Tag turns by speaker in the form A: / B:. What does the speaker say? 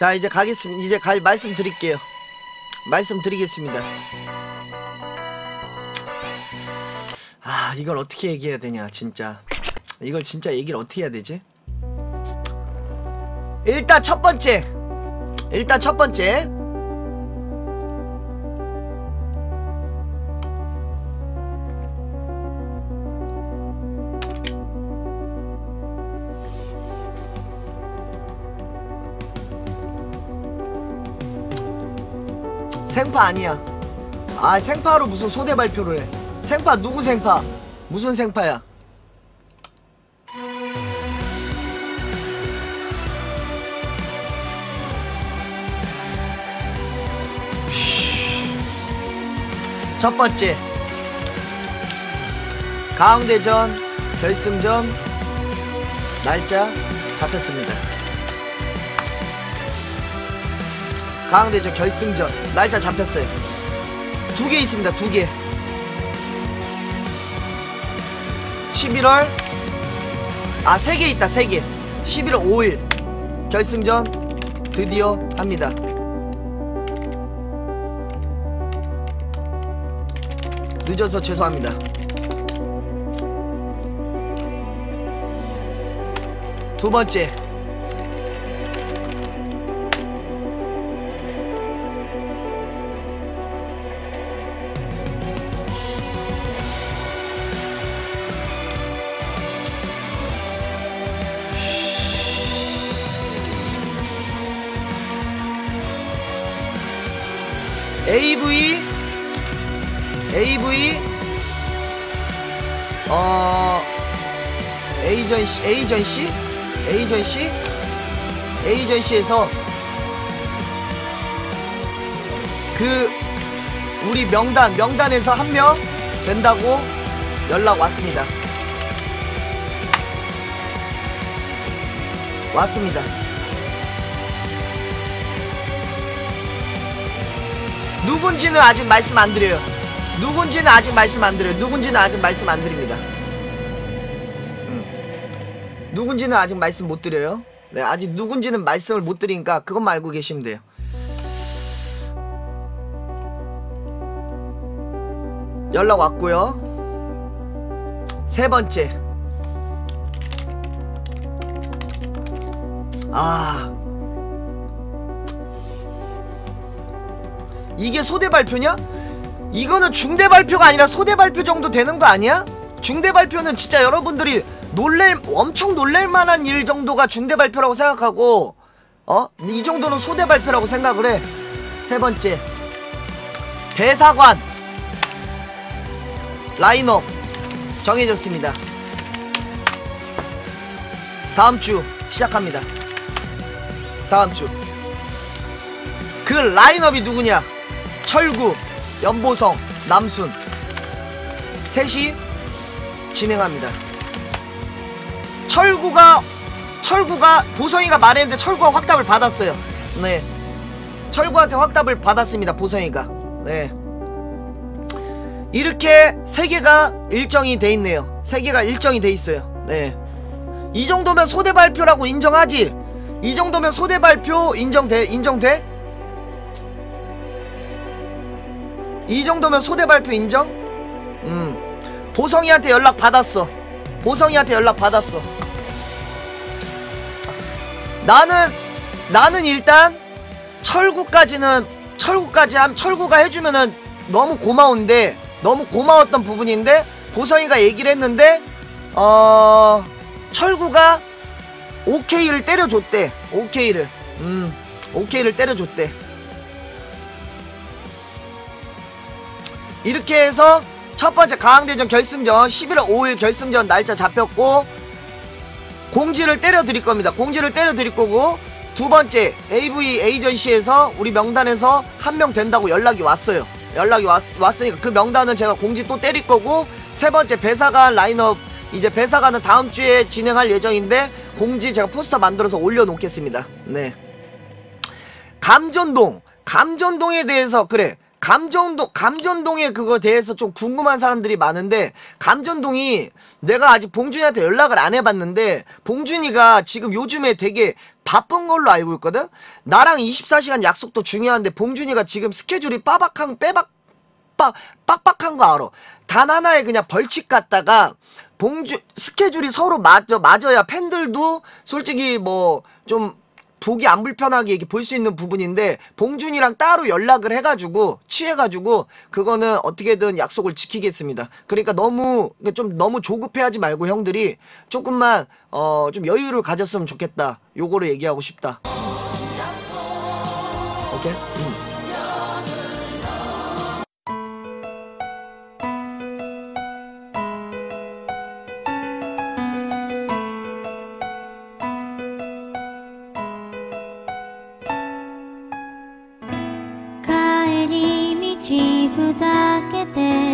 A: 자 이제 가겠습니다 이제 갈 말씀 드릴게요. 말씀 드리겠습니다. 아 이걸 어떻게 얘기해야 되냐 진짜. 이걸 진짜 얘기를 어떻게 해야 되지? 일단 첫 번째. 일단 첫 번째 생파 아니야. 아 생파로 무슨 소대 발표를 해. 생파 누구 생파? 무슨 생파야? 첫 번째 가운데전 결승전 날짜 잡혔습니다. 가운데전 결승전 날짜 잡혔어요. 두 개 있습니다. 두 개. 11월 아 세 개 있다 세 개. 11월 5일 결승전 드디어 합니다. 늦어서 죄송합니다. 두 번째 AV AV 어 에이전시 에이전시 에이전시 에이전시에서 그 우리 명단 명단에서 한 명 된다고 연락 왔습니다. 왔습니다. 누군지는 아직 말씀 안 드려요. 누군지는 아직 말씀 안 드려요. 누군지는 아직 말씀 안 드립니다. 음. 누군지는 아직 말씀 못 드려요. 네, 아직 누군지는 말씀을 못 드리니까 그것만 알고 계시면 돼요. 연락 왔고요. 세 번째. 아. 이게 소대 발표냐? 이거는 중대 발표가 아니라 소대 발표 정도 되는 거 아니야? 중대 발표는 진짜 여러분들이 놀랄 엄청 놀랄 만한 일 정도가 중대 발표라고 생각하고 어? 이 정도는 소대 발표라고 생각을 해. 세 번째. 배사관 라인업 정해졌습니다. 다음 주 시작합니다. 다음 주. 그 라인업이 누구냐? 철구, 연보성, 남순 셋이 진행합니다. 철구가 철구가 보성이가 말했는데 철구가 확답을 받았어요. 네. 철구한테 확답을 받았습니다. 보성이가. 네. 이렇게 세 개가 일정이 돼 있네요. 세 개가 일정이 돼 있어요. 네. 이 정도면 소대 발표라고 인정하지? 이 정도면 소대 발표 인정돼? 인정돼? 이 정도면 소대 발표 인정? 음. 보성이한테 연락 받았어. 보성이한테 연락 받았어. 나는 나는 일단 철구까지는 철구까지 함 철구가 해주면은 너무 고마운데 너무 고마웠던 부분인데 보성이가 얘기를 했는데 어 철구가 오케이를 때려줬대 오케이를 음 오케이를 때려줬대 이렇게 해서 첫 번째 강항대전 결승전 11월 5일 결승전 날짜 잡혔고 공지를 때려 드릴 겁니다. 공지를 때려 드릴 거고 두 번째 AV 에이전시에서 우리 명단에서 한 명 된다고 연락이 왔어요. 연락이 왔, 왔으니까 그 명단은 제가 공지 또 때릴 거고 세 번째 배사관 라인업 이제 배사관은 다음 주에 진행할 예정인데 공지 제가 포스터 만들어서 올려놓겠습니다. 네. 감전동 감전동에 대해서 그래 감정동 감전동에 그거 대해서 좀 궁금한 사람들이 많은데 감전동이 내가 아직 봉준이한테 연락을 안 해봤는데 봉준이가 지금 요즘에 되게 바쁜 걸로 알고 있거든. 나랑 24시간 약속도 중요한데 봉준이가 지금 스케줄이 빠박한 빼박 빡 빡빡한 거 알아. 단 하나의 그냥 벌칙 같다가 봉주 스케줄이 서로 맞아 맞아야 팬들도 솔직히 뭐 좀 보기 안 불편하게 이렇게 볼 수 있는 부분인데 봉준이랑 따로 연락을 해가지고 취해가지고 그거는 어떻게든 약속을 지키겠습니다. 그러니까 너무 그러니까 좀 너무 조급해하지 말고 형들이 조금만 어 좀 여유를 가졌으면 좋겠다. 요거를 얘기하고 싶다. て。